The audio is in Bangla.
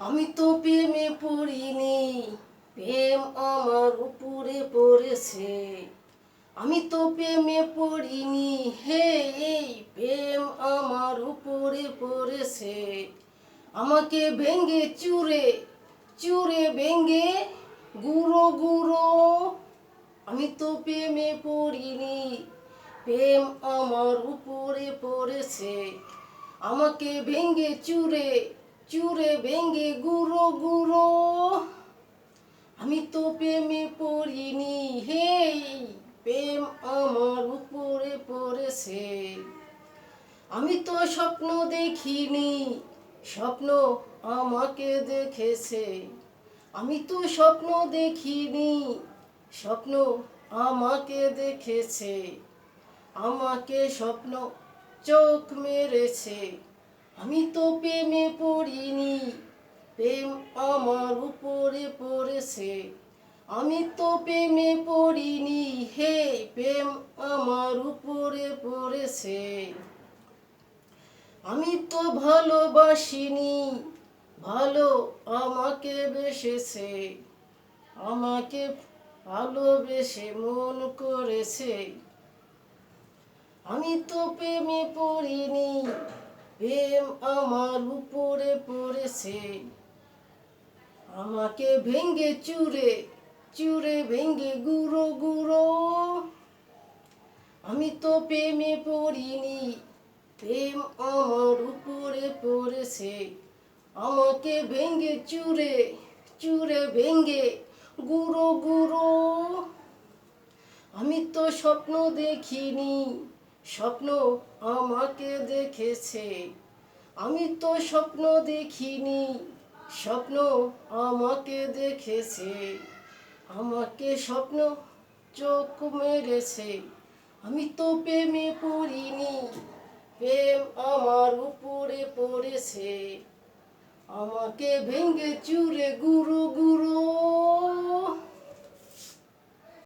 আমি তো প্রেমে পড়িনি, প্রেম আমার উপরে পড়েছে। আমি তো প্রেমে পড়িনি, হে, এই প্রেম আমার উপরে পড়েছে। আমাকে ভেঙ্গে চুরে চুরে ভেঙ্গে গুঁড়ো গুঁড়ো। আমি তো প্রেমে পড়িনি, প্রেম আমার উপরে পড়েছে। আমাকে ভেঙ্গে চুরে চুরে ভেঙ্গে গুঁড়ো গুঁড়ো। আমি তো প্রেমে পড়িনি, হে, প্রেম আমার উপরে পড়েছে। আমি তো স্বপ্ন দেখিনি, স্বপ্ন আমাকে দেখেছে। আমি তো স্বপ্ন দেখিনি, স্বপ্ন আমাকে দেখেছে। আমাকে স্বপ্ন চোখ মেরেছে। আমি তো প্রেমে পড়িনি, প্রেম আমার উপরে পড়েছে। আমি তো প্রেমে পড়িনি, হে প্রেম আমার উপরে পড়েছে। আমি তো ভালোবাসিনি, ভালো আমাকে বেসেছে। আমাকে ভালোবেসে মন করেছে। আমি তো প্রেমে পড়িনি প্রেম আমার উপরে পড়েছে। আমাকে ভেঙ্গে চুরে চুরে ভেঙ্গে গুঁড়ো গুঁড়ো। আমি তো প্রেমে পড়িনি, প্রেম আমার উপরে পড়েছে। আমাকে ভেঙ্গে চুরে চুরে ভেঙ্গে গুঁড়ো গুঁড়ো। আমি তো স্বপ্ন দেখিনি স্বপ্ন আমাকে দেখেছে। আমি তো স্বপ্ন দেখিনি, স্বপ্ন আমাকে দেখেছে। আমাকে স্বপ্ন চোখ মেরেছে। আমি তো প্রেমে পড়িনি, প্রেম আমার উপরে পড়েছে। আমাকে ভেঙ্গে চুরে গুঁড়ো